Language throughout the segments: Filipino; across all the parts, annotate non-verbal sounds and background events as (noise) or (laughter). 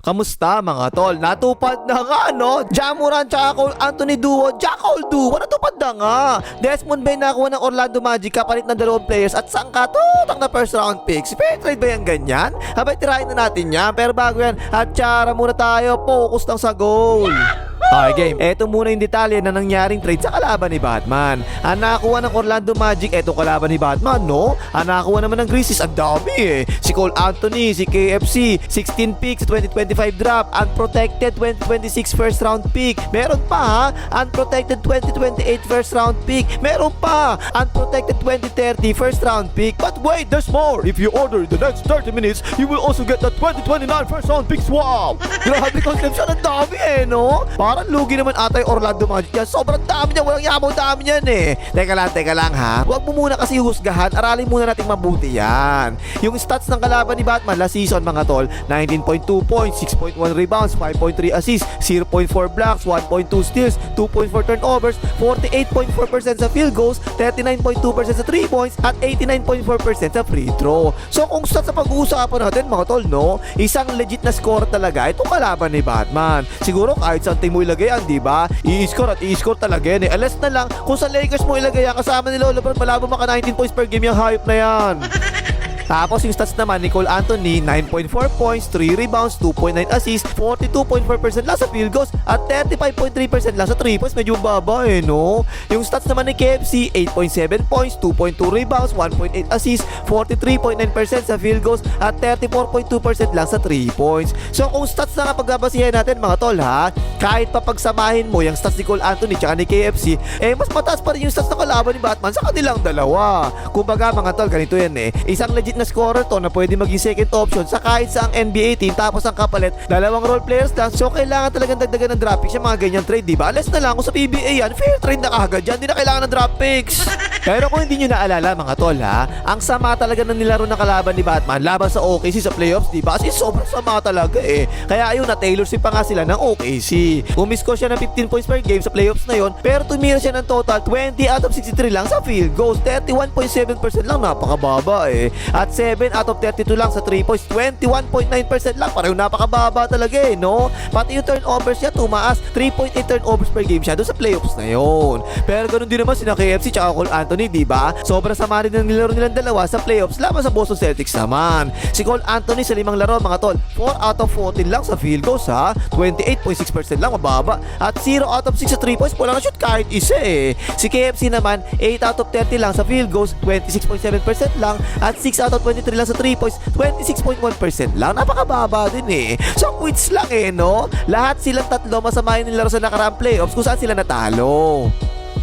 Kamusta mga tol? Natupad na nga no? Jamuran tsaka Cole Anthony Duo, Jack Cole Duo, natupad na nga. Desmond Bay nakuha ng Orlando Magic kapalit ng dalawang players at sangka tutak na first round picks. Fair trade ba yan ganyan? Habay tirahin na natin yan. Pero bago yan, at tsara muna tayo, focus lang sa goal. Okay, game. Eto muna yung detalye na nangyaring trade sa kalaban ni Batman. Ang nakakuha ng Orlando Magic, eto kalaban ni Batman, no? Ang nakakuha naman ng Grizzlies, ang dami eh. Si Cole Anthony, si KFC, 16 picks, 2025 drop, unprotected 2026 first round pick. Meron pa ha, unprotected 2028 first round pick. Meron pa, unprotected 2030 first round pick. But wait, there's more. If you order in the next 30 minutes, you will also get the 2029 first round pick swap. (laughs) Grabe conception, ang dami eh, no? Parang lugi naman ata Orlando Magic yan. Sobrang dami niya, walang yamaw dami niyan eh. Teka lang, teka lang ha. Huwag mo muna kasi husgahan, aralin muna nating mabuti yan. Yung stats ng kalaban ni Batman last season mga tol, 19.2 points, 6.1 rebounds, 5.3 assists, 0.4 blocks, 1.2 steals, 2.4 turnovers, 48.4% sa field goals, 39.2% sa 3 points, at 89.4% sa free throw. So kung stats sa pag-uusapan natin mga tol, no? Isang legit na score talaga itong kalaban ni Batman. Siguro kahit sa team ilagay yan, di ba? I-score at i-score talaga yan eh. Alas na lang kung sa Lakers mo ilagay yan kasama ni Lolo Brad, malabo maka 19 points per game yung hype na yan. (laughs) Tapos yung stats naman ni Cole Anthony, 9.4 points, 3 rebounds, 2.9 assists, 42.4% lang sa field goals, at 35.3% lang sa 3 points. Medyo baba eh, no? Yung stats naman ni KFC, 8.7 points, 2.2 rebounds, 1.8 assists, 43.9% sa field goals, at 34.2% lang sa 3 points. So kung stats na nga pagbabasihan natin mga tol ha, kahit pa pagsamahin mo yung stats ni Cole Anthony tsaka ni KFC, eh mas mataas pa rin yung stats ng kalaban ni Batman sa kanilang dalawa. Kumbaga mga tol, ganito yan eh. Isang legit na scorer to na pwede maging second option sa kahit sa ang NBA team tapos ang kapalit, dalawang role players lang. So kailangan talagang dagdagan ng draft picks yung mga ganyan trade, di ba? Alas na lang kung sa PBA yan, fair trade na kagad yan. Hindi na kailangan ng draft picks. (laughs) Pero kung hindi nyo naalala mga tol ha, ang sama talaga ng nilaro ng kalaban ni Batman laban sa OKC sa playoffs, di ba? Kasi sobrang sama talaga eh. Kaya ayun na Taylor Swift pa nga sila ng OKC. Umisko siya ng 15 points per game sa playoffs na yon, pero tumira siya ng total 20 out of 63 lang sa field goals. 31.7% lang, napakababa eh. At 7 out of 32 lang sa 3 points, 21.9% lang. Pareho napakababa talaga eh, no? Pati yung turnovers niya tumaas, 3.8 turnovers per game siya doon sa playoffs na yon. Pero ganun din naman sina KFC tsaka Cole Anthony, di ba? Sobrang sama rin ng nilaro nilang dalawa sa playoffs laban sa Boston Celtics naman. Si Cole Anthony sa limang laro mga tol, 4 out of 14 lang sa field goals ha, 28.6% lang mababa at 0 out of 6 sa 3 points, wala na shoot kahit isa eh. Si KFC naman, 8 out of 30 lang sa field goals, 26.7% lang at 6 out of 23 lang sa 3 points, 26.1% lang. Napakababa din eh. So quits lang eh, no? Lahat silang tatlo masama yung nilaro sa nakaraang playoffs kung saan sila natalo.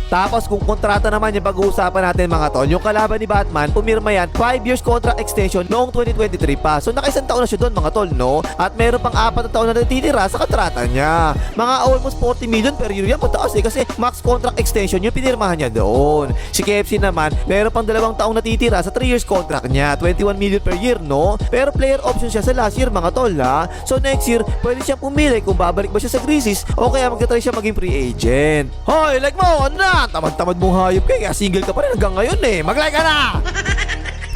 Tapos kung kontrata naman yung pag-uusapan natin mga ton, yung kalaban ni Batman, pumirma yan 5 years contract extension noong 2023 pa. So nakaisang taon na siya doon mga tol, no? At meron pang apat na taon na natitira sa kontrata niya. Mga almost 40 million per year yan, mataas eh kasi max contract extension yung pinirmahan niya doon. Si KFC naman, meron pang dalawang taong natitira sa 3 years contract niya, 21 million per year, no? Pero player option siya sa last year mga tol, ha? So next year, pwede siya pumili kung babalik ba siya sa Grizzlies o kaya magta-try siya maging free agent. Hoy, like mo, ano na? Tamad-tamad mong hayop ka, kaya single ka pa rin hanggang ngayon eh. Mag-like ka na! (laughs)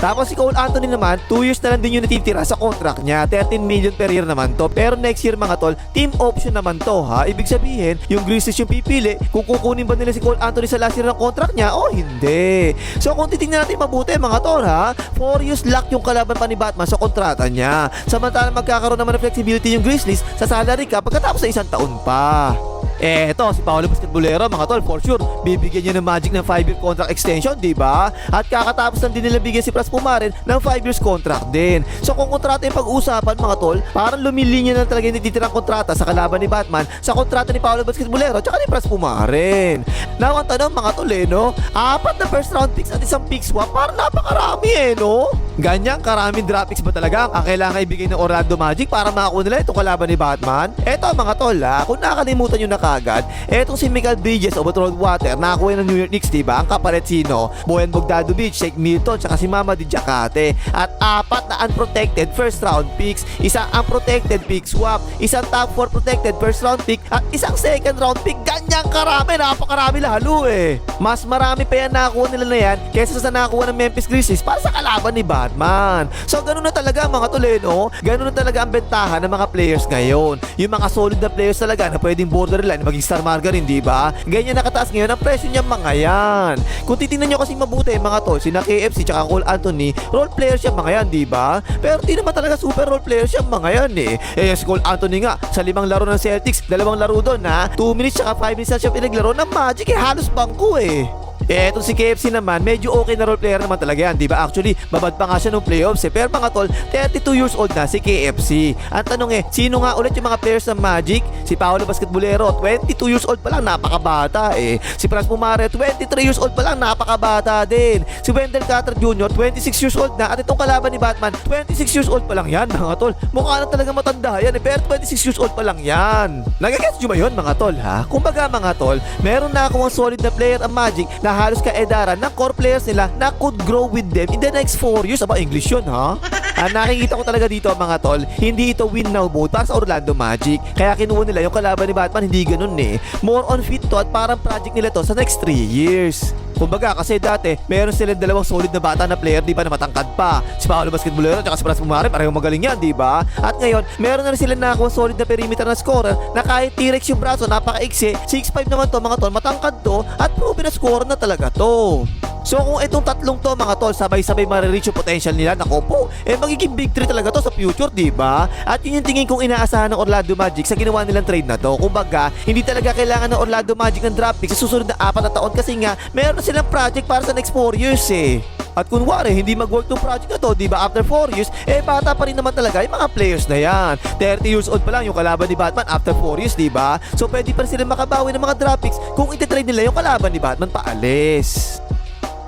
Tapos si Cole Anthony naman, 2 years na lang din yung natitira sa contract niya. 13 million per year naman to. Pero next year mga tol, team option naman to ha. Ibig sabihin, yung Grizzlies yung pipili kung kukunin ba nila si Cole Anthony sa last year ng contract niya o hindi. So kung titingnan natin mabuti mga tol ha, 4 years lock yung kalaban pa ni Batman sa kontrata niya. Samantalang magkakaroon naman ng flexibility yung Grizzlies sa salary cap pagkatapos ng isang taon pa. Eh, eto, si Paolo Basketbolero, mga tol, for sure, bibigyan niya ng Magic ng 5-year contract extension, di ba? At kakatapos lang din nila bigyan si Pras Pumarin ng 5 years contract din. So kung kontrata yung pag-uusapan, mga tol, parang lumilinya na talaga yung natitirang kontrata sa kalaban ni Batman sa kontrata ni Paolo Basketbolero tsaka ni Pras Pumarin. Now, ang tanong, mga tol, eh, no? Apat na first round picks at isang pick swap, parang napakarami, eh, no? Ganyang karaming draft picks ba talaga ang kailangan ibigay ng Orlando Magic para makakuha nila itong kalaban ni Batman? Eto mga tol ha, kung nakalimutan nyo na kagad, etong si Michael Bridges o Batrod Water, nakakuha ng New York Knicks, diba? Ang kapalit sino? Boyan Bogdanovich, Shake Milton, tsaka si Mama Di Jacate. At apat na unprotected first round picks, isang unprotected pick swap, isang top 4 protected first round pick, at isang second round pick. Ganyang karami, napakarami lalo eh. Mas marami pa yan nakakuha nila na yan kaysa sa nakakuha ng Memphis Grizzlies para sa kalaban ni Batman. Batman. So ganun na talaga mga tol eh, no? Ganun na talaga ang bentahan ng mga players ngayon. Yung mga solid na players talaga na pwedeng borderline maging star margarine, di ba? Ganyan nakataas ngayon ang presyo niya mga yan. Kung titingnan nyo kasi mabuti mga tol, sina KFC tsaka Cole Anthony, role players siya mga yan, di ba? Pero di naman talaga super role players siya mga yan eh. Eh si Cole Anthony nga, sa limang laro ng Celtics, dalawang laro doon ha, 2 minutes tsaka 5 minutes na siya pinaglaro ng Magic eh, halos bangko eh. Eh, etong si KFC naman, medyo okay na role player naman talaga yan, di ba? Actually, babad pa nga siya nung playoffs eh. Pero mga tol, 32 years old na si KFC. Ang tanong eh, sino nga ulit yung mga players ng Magic? Si Paolo Basketbolero, 22 years old pa lang, napakabata eh. Si Franz Pumare, 23 years old pa lang, napakabata din. Si Wendell Carter Jr., 26 years old na. At itong kalaban ni Batman, 26 years old pa lang yan, mga tol. Mukha na talaga matanda yan eh, pero 26 years old pa lang yan. Nagagets nyo ba yun, mga tol, ha? Kumbaga, mga tol, meron na akong solid na player ang Magic na halos kaedaran ng core players nila na could grow with them in the next 4 years. Aba, English yun, ha? Ah, nakikita ko talaga dito, mga tol, hindi ito win now mode para sa Orlando Magic. Kaya kinuha nila yung kalaban ni Batman, hindi ganun eh. More on fit to at parang project nila to sa next 3 years. Kumbaga kasi dati, meron silang dalawang solid na bata na player, di ba, na matangkad pa. Si Paolo Basketbolero at si Franz Pumare, pareho magaling yan, di ba? At ngayon, meron na rin sila nakakuha solid na perimeter na scorer na kahit T-Rex yung braso, napaka-iksi, 6'5 naman to mga tol, matangkad to, at proven na scorer na talaga to. So kung itong tatlong to mga tol sabay-sabay marireach yung potential nila nako po eh magiging big three talaga to sa future di ba? At yun yung tingin kong inaasahan ng Orlando Magic sa ginawa nilang trade na to. Kumbaga hindi talaga kailangan ng Orlando Magic ng draft pick sa susunod na apat na taon kasi nga meron silang project para sa next 4 years eh. At kunwari, hindi mag-work tong project na to, di ba? After 4 years, eh bata pa rin naman talaga yung mga players na yan. 30 years old pa lang yung kalaban ni Batman after 4 years, di ba? So pwede pa rin sila makabawi ng mga draft picks kung ititrade nila yung kalaban ni Batman paalis.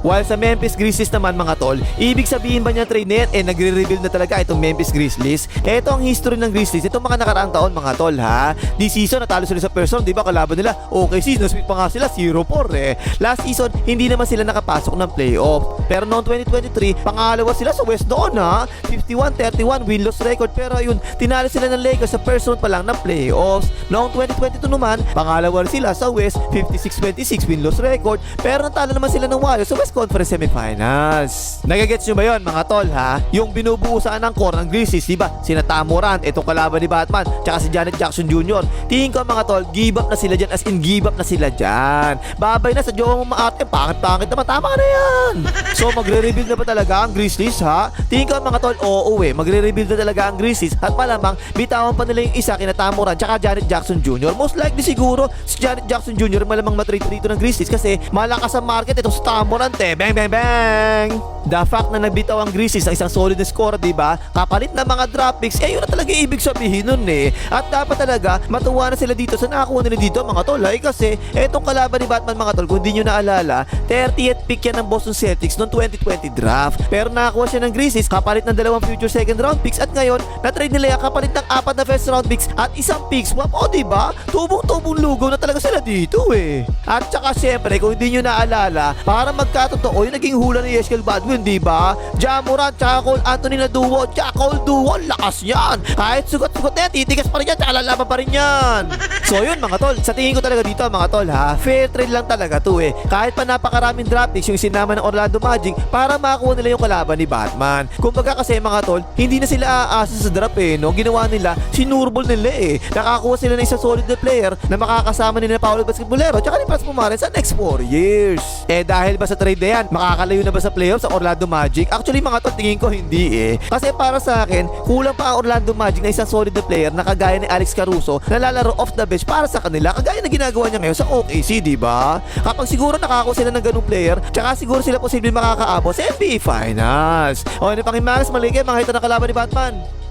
While sa Memphis Grizzlies naman mga tol, ibig sabihin ba niya trade yan, eh nagre-reveal na talaga itong Memphis Grizzlies. Ito ang history ng Grizzlies, itong mga nakaraang taon mga tol ha. This season natalo sila sa person, di ba kalaban nila? Okay season, sweep pa nga sila, 0-4 eh. Last season, hindi naman sila nakapasok ng playoff. Pero noong 2023, pangalawa sila sa West doon ha. 51-31 win-loss record. Pero ayun, tinalo sila ng Lakers sa round pa lang ng playoffs. Noong 2022 naman, pangalawa sila sa West, 56-26 win-loss record. Pero natalo naman sila ng Warriors sa West Conference Semifinals. Nagagets nyo ba yun mga tol ha? Yung binubuo ng core ng Grizzlies, di ba? Sina Tamorant, itong kalaban ni Batman, tsaka si Janet Jackson Jr. Tingin ko mga tol, give up na sila dyan as in give up na sila dyan. Babay na sa jowa mo maate, pangit-pangit naman, tama na yan. So magre-rebuild na ba talaga ang Grizzlies ha? Tingin ko mga tol, oo eh, magre-rebuild na talaga ang Grizzlies at malamang bitawan pa nila yung isa kina Tamorant tsaka Janet Jackson Jr. Most likely siguro si Janet Jackson Jr. malamang matrade dito ng Grizzlies kasi malakas ang market itong si Tamorant eh. Bang, bang, bang! The fact na nagbitaw ang Grizzlies ng isang solid na score, di ba? Kapalit na mga draft picks, eh yun na talaga ibig sabihin nun eh. At dapat talaga, matuwa na sila dito sa nakakuha nila dito mga tol. Ay kasi, etong kalaban ni Batman mga tol, kung di nyo naalala, 30th pick yan ng Boston Celtics noong 2020 draft. Pero nakakuha siya ng Grizzlies, kapalit ng dalawang future second round picks at ngayon, na-trade nila yan kapalit ng apat na first round picks at isang picks swap. O di ba? Tubong-tubong lugaw na talaga sila dito eh. At saka syempre, kung hindi nyo naalala, para magkatotoo, yung naging hula ni Yeskel Badwin, di ba? Jamoran, tsaka Cole Anthony na duo, tsaka Cole duo, lakas yan. Kahit sugot-sugot na yan, titigas pa rin yan, tsaka lalaban pa rin yan. So yun mga tol, sa tingin ko talaga dito mga tol ha, fair trade lang talaga to eh. Kahit pa napakaraming draft picks yung sinama ng Orlando Magic para makakuha nila yung kalaban ni Batman. Kumbaga kasi mga tol, hindi na sila aasa sa draft eh, no? Ginawa nila, sinurbol nila eh. Nakakuha sila ng isang solid na player na makakasama nila Paolo Basketbolero tsaka ni Franz Pumaren sa next 4 years. Eh dahil ba sa trade na yan, makakalayo na ba sa playoffs sa Orlando Magic? Actually mga tol, tingin ko hindi eh. Kasi para sa akin, kulang pa ang Orlando Magic na isang solid na player na kagaya ni Alex Caruso na lalaro off the bench para sa kanila kagaya na ginagawa niya ngayon sa OKC, di ba? Kapag siguro nakakakuha sila ng ganung player, tsaka siguro sila posibleng makakaabot sa NBA Finals. O, ano pang imagas, mali kayo, mga hito na kalaban ni Batman.